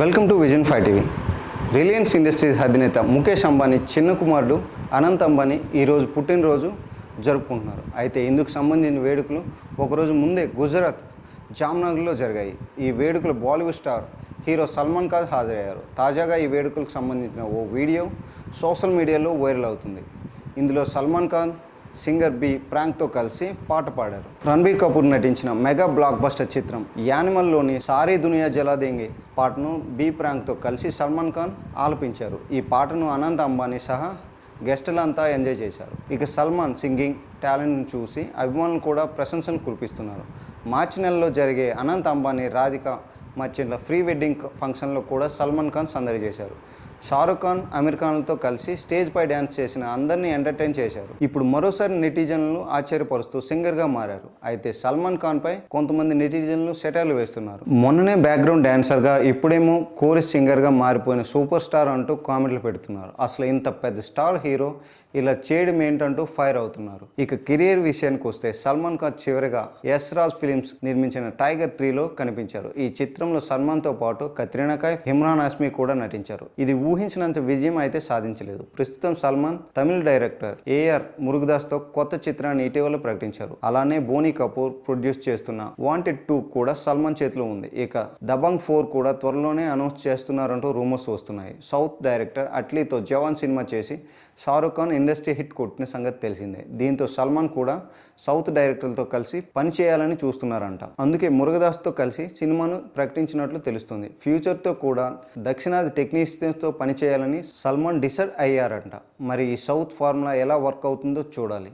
Welcome to vision five TV. Reliance Industries అధినేత ముఖేష్ అంబానీ చిన్న కుమారుడు అనంత్ అంబానీ ఈరోజు పుట్టినరోజు జరుపుకుంటున్నారు. అయితే ఇందుకు సంబంధించిన వేడుకలు ఒకరోజు ముందే గుజరాత్ జామ్నగర్లో జరిగాయి. ఈ వేడుకలు బాలీవుడ్ స్టార్ హీరో సల్మాన్ ఖాన్ హాజరయ్యారు. తాజాగా ఈ వేడుకలకు సంబంధించిన ఓ వీడియో సోషల్ మీడియాలో వైరల్ అవుతుంది. ఇందులో సల్మాన్ ఖాన్ సింగర్ బి ప్రాంక్తో కలిసి పాట పాడారు. రణబీర్ కపూర్ నటించిన మెగా బ్లాక్ బస్టర్ చిత్రం యానిమల్లోని సారీ దునియా జలాదేంగి పాటను బి ప్రాంక్తో కలిసి సల్మాన్ ఖాన్ ఆలపించారు. ఈ పాటను అనంత్ అంబానీ సహా గెస్టులంతా ఎంజాయ్ చేశారు. ఇక సల్మాన్ సింగింగ్ టాలెంట్ను చూసి అభిమానులు కూడా ప్రశంసలు కురిపిస్తున్నారు. మార్చి నెలలో జరిగే అనంత్ అంబానీ రాధిక మధ్యలో ప్రీ వెడ్డింగ్ ఫంక్షన్లో కూడా సల్మాన్ ఖాన్ సందడి చేశారు. షారుఖ్ ఖాన్ అమీర్ ఖాన్లతో కలిసి స్టేజ్ పై డ్యాన్స్ చేసిన అందరినీ ఎంటర్టైన్ చేశారు. ఇప్పుడు మరోసారి నెటిజన్లు ఆశ్చర్యపరుస్తూ సింగర్గా మారారు. అయితే సల్మాన్ ఖాన్ పై కొంతమంది నెటిజన్లు సెటైర్లు వేస్తున్నారు. మొన్ననే బ్యాక్గ్రౌండ్ డ్యాన్సర్గా ఇప్పుడేమో కోరిస్ సింగర్గా మారిపోయిన సూపర్ స్టార్ అంటూ కామెంట్లు పెడుతున్నారు. అసలు ఇంత పెద్ద స్టార్ హీరో ఇలా చేయడం ఏంటంటూ ఫైర్ అవుతున్నారు. ఇక కెరియర్ విషయానికి వస్తే సల్మాన్ ఖాన్ చివరిగా యస్ రాజ్ ఫిలిమ్స్ నిర్మించిన టైగర్ త్రీలో కనిపించారు. ఈ చిత్రంలో సల్మాన్తో పాటు కత్రినా కైఫ్ ఇమ్రాన్ హాస్మి కూడా నటించారు. ఇది ఊహించినంత విజయం అయితే సాధించలేదు. ప్రస్తుతం సల్మాన్ తమిళ డైరెక్టర్ ఏఆర్ మురుగదాస్తో కొత్త చిత్రాన్ని ఇటీవల ప్రకటించారు. అలానే బోనీ కపూర్ ప్రొడ్యూస్ చేస్తున్న వాంటెడ్ టూ కూడా సల్మాన్ చేతిలో ఉంది. ఇక దబంగ్ ఫోర్ కూడా త్వరలోనే అనౌన్స్ చేస్తున్నారంటూ రూమర్స్ వస్తున్నాయి. సౌత్ డైరెక్టర్ అట్లీతో జవాన్ సినిమా చేసి షారుఖ్ ఖాన్ ఇండస్ట్రీ హిట్ కొట్టిన సంగతి తెలిసిందే. దీంతో సల్మాన్ కూడా సౌత్ డైరెక్టర్లతో కలిసి పనిచేయాలని చూస్తున్నారంట. అందుకే మురుగదాస్తో కలిసి సినిమాను ప్రకటించినట్లు తెలుస్తుంది. ఫ్యూచర్తో కూడా దక్షిణాది టెక్నీషియన్స్తో పనిచేయాలని సల్మాన్ డిసైడ్ అయ్యారంట. మరి ఈ సౌత్ ఫార్ములా ఎలా వర్క్ అవుతుందో చూడాలి.